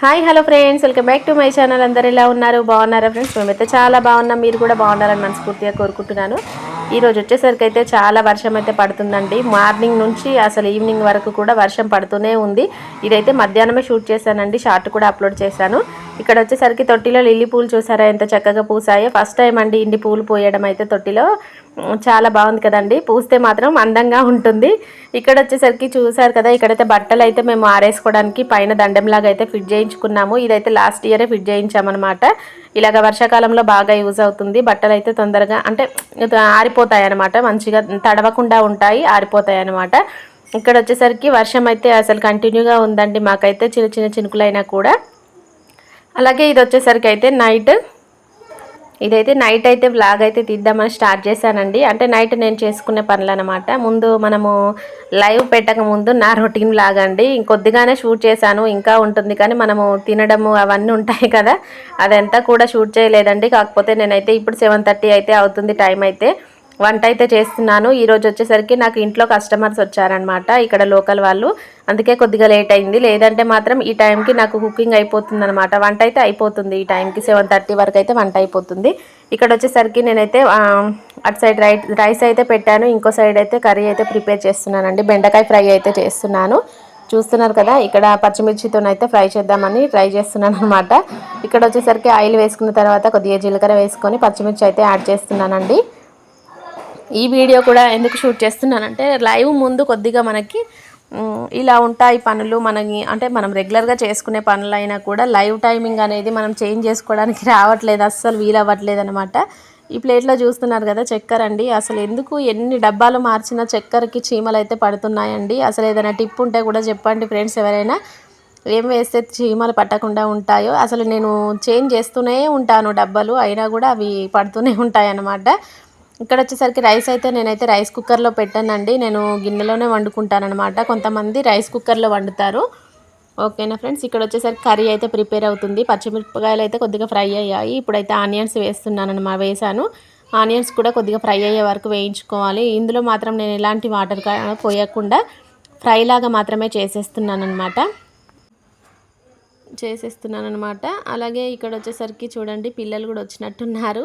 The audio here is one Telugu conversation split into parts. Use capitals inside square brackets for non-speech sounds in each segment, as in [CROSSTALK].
Hi hello friends. Welcome back to my channel. అందరు ఎలా ఉన్నారు? బాగున్నారా ఫ్రెండ్స్? మేమైతే చాలా బాగున్నాం. మీరు కూడా బాగున్నారని మనస్ఫూర్తిగా కోరుకుంటున్నాను. ఈరోజు వచ్చేసరికి అయితే చాలా వర్షం అయితే పడుతుందండి. మార్నింగ్ నుంచి అసలు ఈవినింగ్ వరకు కూడా వర్షం పడుతూనే ఉంది. ఇదైతే మధ్యాహ్నమే షూట్ చేశానండి. షార్ట్ కూడా అప్లోడ్ చేశాను. ఇక్కడ వచ్చేసరికి తొట్టిలో లిల్లీ పూలు చూసారా? ఎంత చక్కగా పూసాయో. ఫస్ట్ టైం అండి ఇన్ని పూలు పోయడం అయితే తొట్టిలో. చాలా బాగుంది కదండి. పూస్తే మాత్రం అందంగా ఉంటుంది. ఇక్కడ వచ్చేసరికి చూసారు కదా ఇక్కడైతే బట్టలు అయితే మేము ఆరేసుకోవడానికి పైన దండంలాగా అయితే ఫిట్ చేయించుకున్నాము. ఇదైతే లాస్ట్ ఇయరే ఫిట్ చేయించామన్నమాట. ఇలాగ వర్షాకాలంలో బాగా యూజ్ అవుతుంది. బట్టలు అయితే తొందరగా అంటే ఆరిపోతాయి అనమాట మంచిగా తడవకుండా ఉంటాయి ఆరిపోతాయి అనమాట ఇక్కడ వచ్చేసరికి వర్షం అయితే అసలు కంటిన్యూగా ఉందండి. మాకైతే చిన్న చిన్న చినుకులైనా కూడా. అలాగే ఇది వచ్చేసరికి అయితే నైట్ ఇదైతే నైట్ అయితే వ్లాగ్ అయితే తీద్దామని స్టార్ట్ చేశానండి. అంటే నైట్ నేను చేసుకునే పనులు అనమాట ముందు మనము లైవ్ పెట్టక ముందు నా రొటీన్ లాగా అండి. ఇంకొద్దిగానే షూట్ చేశాను. ఇంకా ఉంటుంది కానీ మనము తినడము అవన్నీ ఉంటాయి కదా. అదంతా కూడా షూట్ చేయలేదండి. కాకపోతే నేనైతే ఇప్పుడు సెవెన్ థర్టీ అయితే అవుతుంది టైం అయితే. వంట అయితే చేస్తున్నాను. ఈరోజు వచ్చేసరికి నాకు ఇంట్లో కస్టమర్స్ వచ్చారనమాట ఇక్కడ లోకల్ వాళ్ళు. అందుకే కొద్దిగా లేట్ అయింది. లేదంటే మాత్రం ఈ టైంకి నాకు కుకింగ్ అయిపోతుంది అనమాట వంట అయితే అయిపోతుంది. ఈ టైంకి సెవెన్ థర్టీ వరకు అయితే వంట అయిపోతుంది. ఇక్కడ వచ్చేసరికి నేనైతే అటు సైడ్ రైట్ రైస్ అయితే పెట్టాను. ఇంకో సైడ్ అయితే కర్రీ అయితే ప్రిపేర్ చేస్తున్నానండి. బెండకాయ ఫ్రై అయితే చేస్తున్నాను. చూస్తున్నారు కదా ఇక్కడ పచ్చిమిర్చితో అయితే ఫ్రై చేద్దామని ట్రై చేస్తున్నాను అనమాట ఇక్కడ వచ్చేసరికి ఆయిల్ వేసుకున్న తర్వాత కొద్దిగా జీలకర్ర వేసుకొని పచ్చిమిర్చి అయితే యాడ్ చేస్తున్నానండి. ఈ వీడియో కూడా ఎందుకు షూట్ చేస్తున్నానంటే లైవ్ ముందు కొద్దిగా మనకి ఇలా ఉంటాయి పనులు మనకి అంటే మనం రెగ్యులర్గా చేసుకునే పనులైనా కూడా లైవ్ టైమింగ్ అనేది మనం చేంజ్ చేసుకోవడానికి [LAUGHS] రావట్లేదు అస్సలు వీలవ్వట్లేదు అనమాట ఈ ప్లేట్లో చూస్తున్నారు కదా చక్కెర అండి. అసలు ఎందుకు ఎన్ని డబ్బాలు మార్చినా చక్కెరకి చీమలు అయితే పడుతున్నాయండి? అసలు ఏదైనా టిప్ ఉంటే కూడా చెప్పండి ఫ్రెండ్స్ ఎవరైనా. ఏం వేస్తే చీమలు పట్టకుండా ఉంటాయో? అసలు నేను చేంజ్ చేస్తూనే ఉంటాను డబ్బాలు అయినా కూడా అవి పడుతూనే ఉంటాయి అన్నమాట ఇక్కడ వచ్చేసరికి రైస్ అయితే నేనైతే రైస్ కుక్కర్లో పెట్టానండి. నేను గిన్నెలోనే వండుకుంటానమాట కొంతమంది రైస్ కుక్కర్లో వండుతారు. ఓకేనా ఫ్రెండ్స్? ఇక్కడ వచ్చేసరికి కర్రీ అయితే ప్రిపేర్ అవుతుంది. పచ్చిమిరపకాయలు అయితే కొద్దిగా ఫ్రై అయ్యాయి. ఇప్పుడైతే ఆనియన్స్ వేస్తున్నాను వేసాను ఆనియన్స్ కూడా కొద్దిగా ఫ్రై అయ్యే వరకు వేయించుకోవాలి. ఇందులో మాత్రం నేను ఎలాంటి వాటర్ పోయకుండా ఫ్రై లాగా మాత్రమే చేసేస్తున్నాను అనమాట చేసేస్తున్నాను అనమాట అలాగే ఇక్కడ వచ్చేసరికి చూడండి పిల్లలు కూడా వచ్చినట్టున్నారు.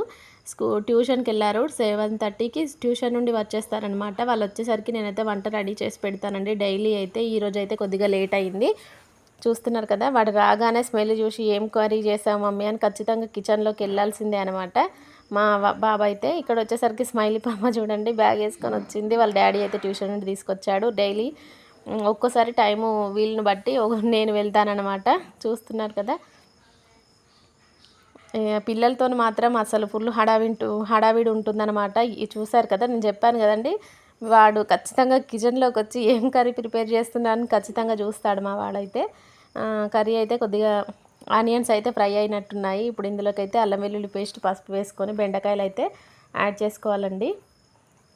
స్కూ ట్యూషన్కి వెళ్ళారు సెవెన్ థర్టీకి ట్యూషన్ నుండి వచ్చేస్తారనమాట. వాళ్ళు వచ్చేసరికి నేనైతే వంట రెడీ చేసి పెడతానండి. డైలీ అయితే ఈ రోజు అయితే కొద్దిగా లేట్ అయింది చూస్తున్నారు కదా వాడు రాగానే స్మెల్ చూసి ఏం క్వరీ చేసావు మమ్మీ అని ఖచ్చితంగా కిచెన్లోకి వెళ్ళాల్సిందే అనమాట. మా బాబా అయితే ఇక్కడ వచ్చేసరికి స్మైలీ పాప చూడండి బ్యాగ్ వేసుకొని వచ్చింది. వాళ్ళ డాడీ అయితే ట్యూషన్ నుండి తీసుకొచ్చాడు. డైలీ ఒక్కోసారి టైము వీళ్ళని బట్టి నేను వెళ్తానన్నమాట చూస్తున్నారు కదా పిల్లలతో మాత్రం అసలు ఫుల్ హడావింటు హడావిడి ఉంటుందన్నమాట. ఇది చూసారు కదా నేను చెప్పాను కదండి వాడు ఖచ్చితంగా కిచెన్లోకి వచ్చి ఏం కర్రీ ప్రిపేర్ చేస్తున్నాను ఖచ్చితంగా చూస్తాడు మా వాడైతే. కర్రీ అయితే కొద్దిగా ఆనియన్స్ అయితే ఫ్రై అయినట్టున్నాయి. ఇప్పుడు ఇందులోకి అయితే అల్లం వెల్లుల్లి పేస్ట్ పసుపు వేసుకొని బెండకాయలు అయితే యాడ్ చేసుకోవాలండి.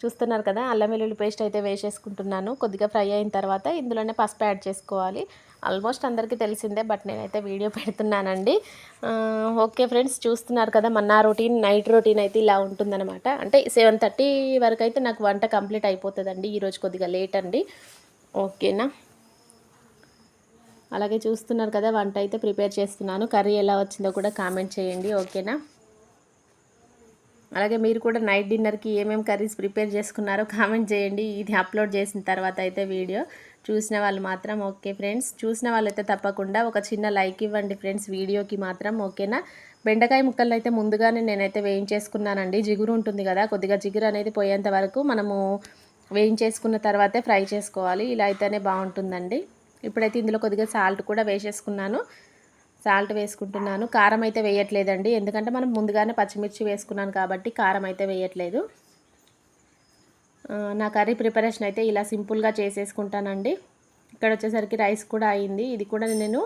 చూస్తున్నారు కదా అల్లం వెల్లుల్లి పేస్ట్ అయితే వేసేసుకుంటున్నాను. కొద్దిగా ఫ్రై అయిన తర్వాత ఇందులోనే పసుపు యాడ్ చేసుకోవాలి. ఆల్మోస్ట్ అందరికీ తెలిసిందే బట్ నేనైతే వీడియో పెడుతున్నానండి. ఓకే ఫ్రెండ్స్ చూస్తున్నారు కదా మన రొటీన్ నైట్ రొటీన్ అయితే ఇలా ఉంటుందన్నమాట. అంటే సెవెన్ థర్టీ వరకు అయితే నాకు వంట కంప్లీట్ అయిపోతుందండి ఈరోజు కొద్దిగా లేట్ అండి. ఓకేనా? అలాగే చూస్తున్నారు కదా వంట అయితే ప్రిపేర్ చేస్తున్నాను. కర్రీ ఎలా వచ్చిందో కూడా కామెంట్ చేయండి ఓకేనా? అలాగే మీరు కూడా నైట్ డిన్నర్కి ఏమేమి కర్రీస్ ప్రిపేర్ చేసుకున్నారో కామెంట్ చేయండి. ఇది అప్లోడ్ చేసిన తర్వాత అయితే వీడియో చూసిన వాళ్ళు మాత్రం ఓకే ఫ్రెండ్స్ చూసిన వాళ్ళైతే తప్పకుండా ఒక చిన్న లైక్ ఇవ్వండి ఫ్రెండ్స్ వీడియోకి మాత్రం ఓకేనా బెండకాయ ముక్కలు అయితే ముందుగానే నేనైతే వేయించేసుకున్నానండి. జిగురు ఉంటుంది కదా కొద్దిగా జిగురు అనేది పోయేంత వరకు మనము వేయించేసుకున్న తర్వాతే ఫ్రై చేసుకోవాలి. ఇలా అయితేనే బాగుంటుందండి. ఇప్పుడైతే ఇందులో కొద్దిగా సాల్ట్ కూడా వేసేసుకున్నాను. సాల్ట్ వేసుకుంటున్నాను. కారం అయితే వేయట్లేదండి. ఎందుకంటే మనం ముందుగానే పచ్చిమిర్చి వేసుకున్నాను కాబట్టి కారం అయితే వేయట్లేదు. నా కర్రీ ప్రిపరేషన్ అయితే ఇలా సింపుల్గా చేసేసుకుంటానండి. ఇక్కడ వచ్చేసరికి రైస్ కూడా అయింది. ఇది కూడా నేను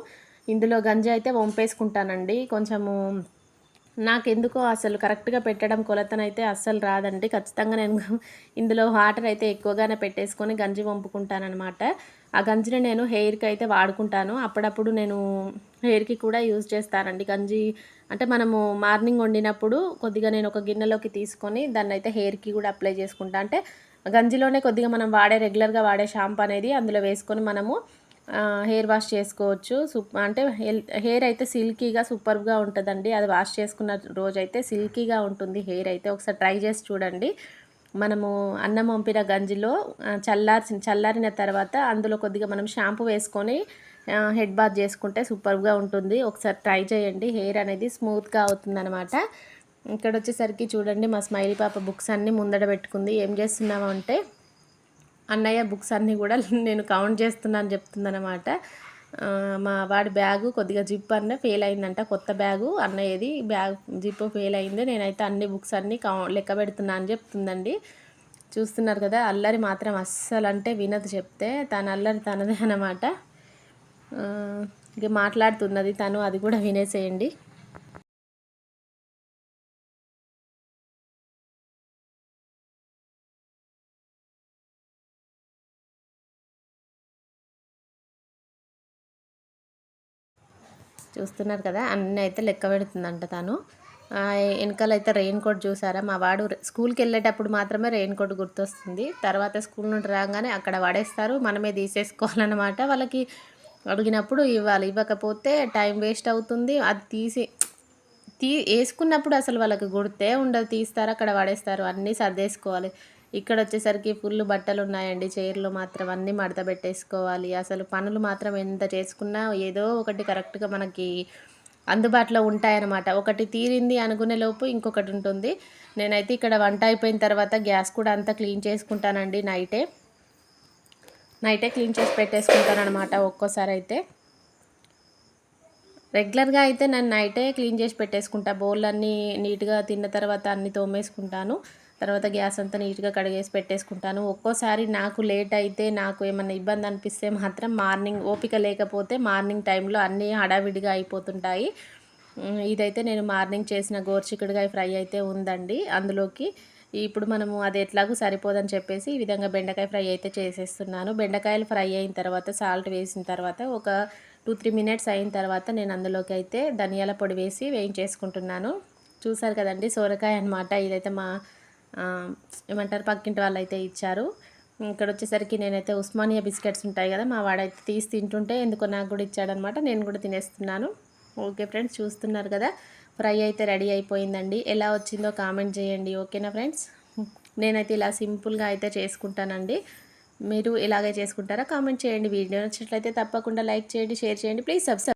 ఇందులో గంజి అయితే వంపేసుకుంటానండి. కొంచెము నాకెందుకో అసలు కరెక్ట్గా పెట్టడం కొలతనైతే అస్సలు రాదండి. ఖచ్చితంగా నేను ఇందులో వాటర్ అయితే ఎక్కువగానే పెట్టేసుకొని గంజి వంపుకుంటానమాట ఆ గంజిని నేను హెయిర్కి అయితే వాడుకుంటాను. అప్పుడప్పుడు నేను హెయిర్కి కూడా యూజ్ చేస్తానండి గంజి. అంటే మనము మార్నింగ్ వండినప్పుడు కొద్దిగా నేను ఒక గిన్నెలోకి తీసుకొని దాన్ని అయితే హెయిర్కి కూడా అప్లై చేసుకుంటా. అంటే గంజిలోనే కొద్దిగా మనం వాడే రెగ్యులర్గా వాడే షాంపూ అనేది అందులో వేసుకొని మనము హెయిర్ వాష్ చేసుకోవచ్చు. సూప్ అంటే హెయిర్ అయితే సిల్కీగా సూపర్గా ఉంటుందండి. అది వాష్ చేసుకున్న రోజు అయితే సిల్కీగా ఉంటుంది హెయిర్ అయితే. ఒకసారి ట్రై చేసి చూడండి. మనము అన్నం వంపిన గంజిలో చల్లారి చల్లారిన తర్వాత అందులో కొద్దిగా మనం షాంపూ వేసుకొని హెడ్ బాత్ చేసుకుంటే సూపర్గా ఉంటుంది. ఒకసారి ట్రై చేయండి. హెయిర్ అనేది స్మూత్గా అవుతుందన్నమాట. ఇక్కడ వచ్చేసరికి చూడండి మా స్మైలీ పాప బుక్స్ అన్నీ ముందడ పెట్టుకుంది. ఏం చేస్తున్నాము అంటే అన్నయ్య బుక్స్ అన్నీ కూడా [LAUGHS] నేను కౌంట్ చేస్తున్నాను చెప్తుందనమాట మా వాడి బ్యాగు కొద్దిగా జిప్ అన్న ఫెయిల్ అయిందంట కొత్త బ్యాగు అన్నయ్యది. బ్యాగ్ జిప్ ఫెయిల్ అయింది. నేనైతే అన్ని బుక్స్ అన్నీ కౌ లెక్క పెడుతున్నా అని చెప్తుందండి. చూస్తున్నారు కదా అల్లరి మాత్రం అస్సలు అంటే వినదు చెప్తే. తన అల్లరి తనదే అనమాట ఇక మాట్లాడుతున్నది తను అది కూడా వినేసేయండి. చూస్తున్నారు కదా అన్నీ అయితే లెక్క పెడుతుందంట తను. వెనకాల అయితే రెయిన్ కోట్ చూసారా? మా వాడు స్కూల్కి వెళ్ళేటప్పుడు మాత్రమే రెయిన్ కోట్ గుర్తొస్తుంది. తర్వాత స్కూల్ నుండి రాగానే అక్కడ పడేస్తారు మనమే తీసేసుకోవాలన్నమాట. వాళ్ళకి అడిగినప్పుడు ఇవ్వాలి. ఇవ్వకపోతే టైం వేస్ట్ అవుతుంది. అది తీసి తీ వేసుకున్నప్పుడు అసలు వాళ్ళకి గుర్తే ఉండదు. తీస్తారు అక్కడ పడేస్తారు అన్నీ సర్దేసుకోవాలి. ఇక్కడ వచ్చేసరికి ఫుల్ బట్టలు ఉన్నాయండి చైర్లు మాత్రం అన్నీ మడత పెట్టేసుకోవాలి. అసలు పనులు మాత్రం ఎంత చేసుకున్నా ఏదో ఒకటి కరెక్ట్గా మనకి అందుబాటులో ఉంటాయన్నమాట. ఒకటి తీరింది అనుకునే లోపు ఇంకొకటి ఉంటుంది. నేనైతే ఇక్కడ వంట అయిపోయిన తర్వాత గ్యాస్ కూడా అంతా క్లీన్ చేసుకుంటానండి నైటే. నైటే క్లీన్ చేసి పెట్టేసుకుంటానమాట ఒక్కోసారి అయితే. రెగ్యులర్గా అయితే నేను నైటే క్లీన్ చేసి పెట్టేసుకుంటా. బౌల్ అన్నీ నీట్గా తిన్న తర్వాత అన్నీ తోమేసుకుంటాను. తర్వాత గ్యాస్ అంతా నీట్గా కడిగేసి పెట్టేసుకుంటాను. ఒక్కోసారి నాకు లేట్ అయితే నాకు ఏమన్నా ఇబ్బంది అనిపిస్తే మాత్రం మార్నింగ్ ఓపిక లేకపోతే మార్నింగ్ టైంలో అన్నీ హడావిడిగా అయిపోతుంటాయి. ఇదైతే నేను మార్నింగ్ చేసిన గోర్చికుడుగా ఫ్రై అయితే ఉందండి. అందులోకి ఇప్పుడు మనము అది ఎట్లాగూ సరిపోదని చెప్పేసి ఈ విధంగా బెండకాయ ఫ్రై అయితే చేసేస్తున్నాను. బెండకాయలు ఫ్రై అయిన తర్వాత సాల్ట్ వేసిన తర్వాత ఒక టూ త్రీ మినిట్స్ అయిన తర్వాత నేను అందులోకి అయితే ధనియాల పొడి వేసి వేయించేసుకుంటున్నాను. చూసారు కదండి సోరకాయ అనమాట ఇదైతే మా ఏమంటారు పక్కింటి వాళ్ళు అయితే ఇచ్చారు. ఇక్కడ వచ్చేసరికి నేనైతే ఉస్మానియా బిస్కెట్స్ ఉంటాయి కదా మా వాడైతే తీసి తింటుంటే ఎందుకో నాకు కూడా ఇచ్చాడనమాట. నేను కూడా తినేస్తున్నాను. ఓకే ఫ్రెండ్స్ చూస్తున్నారు కదా ఫ్రై అయితే రెడీ అయిపోయిందండి. ఎలా వచ్చిందో కామెంట్ చేయండి ఓకేనా ఫ్రెండ్స్? నేనైతే ఇలా సింపుల్గా అయితే చేసుకుంటానండి. మీరు ఇలాగే చేసుకుంటారా? కామెంట్ చేయండి. వీడియో నచ్చినట్లయితే తప్పకుండా లైక్ చేయండి షేర్ చేయండి. Please subscribe